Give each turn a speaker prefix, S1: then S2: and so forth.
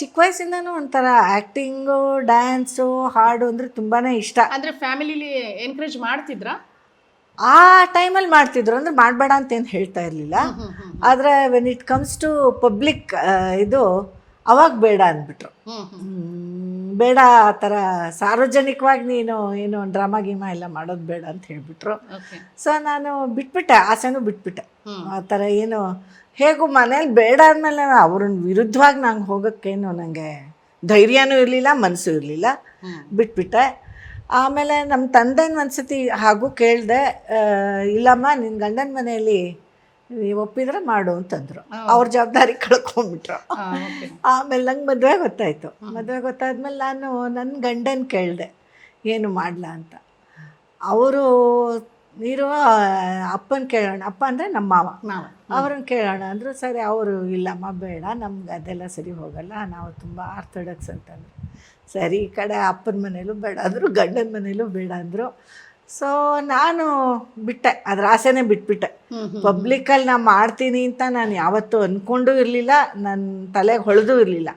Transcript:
S1: ಚಿಕ್ಕ ವಯಸ್ಸಿಂದನು ಒಂಥರ acting dance ಹಾಡು ಅಂದರೆ ತುಂಬಾ ಇಷ್ಟ.
S2: ಅಂದ್ರೆ ಫ್ಯಾಮಿಲಿಲಿ ಎನ್ಕರೇಜ್ ಮಾಡ್ತಿದ್ರಾ?
S1: ಆ ಟೈಮಲ್ಲಿ ಮಾಡ್ತಿದ್ರು. ಅಂದರೆ ಮಾಡಬೇಡ ಅಂತ ಏನು ಹೇಳ್ತಾ ಇರಲಿಲ್ಲ. ಆದರೆ when it comes to public ಇದು ಅವಾಗ ಬೇಡ ಅಂದ್ಬಿಟ್ರು. ಬೇಡ ಆ ಥರ ಸಾರ್ವಜನಿಕವಾಗಿ ನೀನು ಏನು ಡ್ರಾಮಾ ಗೀಮಾ ಎಲ್ಲ ಮಾಡೋದು ಬೇಡ ಅಂತ ಹೇಳಿಬಿಟ್ರು. ಸೊ ನಾನು ಬಿಟ್ಬಿಟ್ಟೆ. ಆಸೆನೂ ಬಿಟ್ಬಿಟ್ಟೆ. ಆ ಥರ ಏನು? ಹೇಗೂ ಮನೇಲಿ ಬೇಡ ಅಂದಮೇಲೆ ಅವ್ರ ವಿರುದ್ಧವಾಗಿ ನಂಗೆ ಹೋಗೋಕ್ಕೇನು ನನಗೆ ಧೈರ್ಯನೂ ಇರಲಿಲ್ಲ ಮನಸ್ಸು ಇರಲಿಲ್ಲ. ಬಿಟ್ಬಿಟ್ಟೆ. ಆಮೇಲೆ ನಮ್ಮ ತಂದೆನ ಒಂದ್ಸತಿ ಹಾಗೂ ಕೇಳಿದೆ ಇಲ್ಲಮ್ಮ ನಿನ್ನ ಗಂಡನ ಮನೆಯಲ್ಲಿ ಒಪ್ಪಿದ್ರೆ ಮಾಡು ಅಂತಂದ್ರು. ಅವ್ರ ಜವಾಬ್ದಾರಿ
S2: ಕಳ್ಕೊಂಡ್ಬಿಟ್ರು.
S1: ಆಮೇಲೆ ನಂಗೆ ಮದುವೆ ಗೊತ್ತಾಯಿತು. ಮದುವೆ ಗೊತ್ತಾದ್ಮೇಲೆ ನಾನು ನನ್ನ ಗಂಡನ ಕೇಳಿದೆ ಏನು ಮಾಡಲ? ಅಂತ. ಅವರು ನೀರು ಅಪ್ಪನ ಕೇಳೋಣ. ಅಪ್ಪ ಅಂದರೆ ನಮ್ಮ ಮಾವ.
S2: ಮಾವ.
S1: ಅವ್ರನ್ನ ಕೇಳೋಣ ಅಂದರು ಸರಿ ಅವರು ಇಲ್ಲಮ್ಮ ಬೇಡ ನಮ್ಗೆ ಅದೆಲ್ಲ ಸರಿ ಹೋಗಲ್ಲ ನಾವು ತುಂಬ ಆರ್ಥೋಡಕ್ಸ್ ಅಂತಂದ್ರು. ಸರಿ ಈ ಕಡೆ ಅಪ್ಪನ ಮನೇಲೂ ಬೇಡ ಅಂದರು ಗಂಡನ ಮನೇಲೂ ಬೇಡ ಅಂದರು. ಸೊ ನಾನು ಬಿಟ್ಟೆ. ಅದ್ರ ಆಸೆನೇ ಬಿಟ್ಬಿಟ್ಟೆ. ಪಬ್ಲಿಕ್ಕಲ್ಲಿ ನಾನು ಮಾಡ್ತೀನಿ ಅಂತ ನಾನು ಯಾವತ್ತೂ ಅಂದ್ಕೊಂಡೂ ಇರಲಿಲ್ಲ ನನ್ನ ತಲೆಗೆ ಹೊಳೆದೂ ಇರಲಿಲ್ಲ.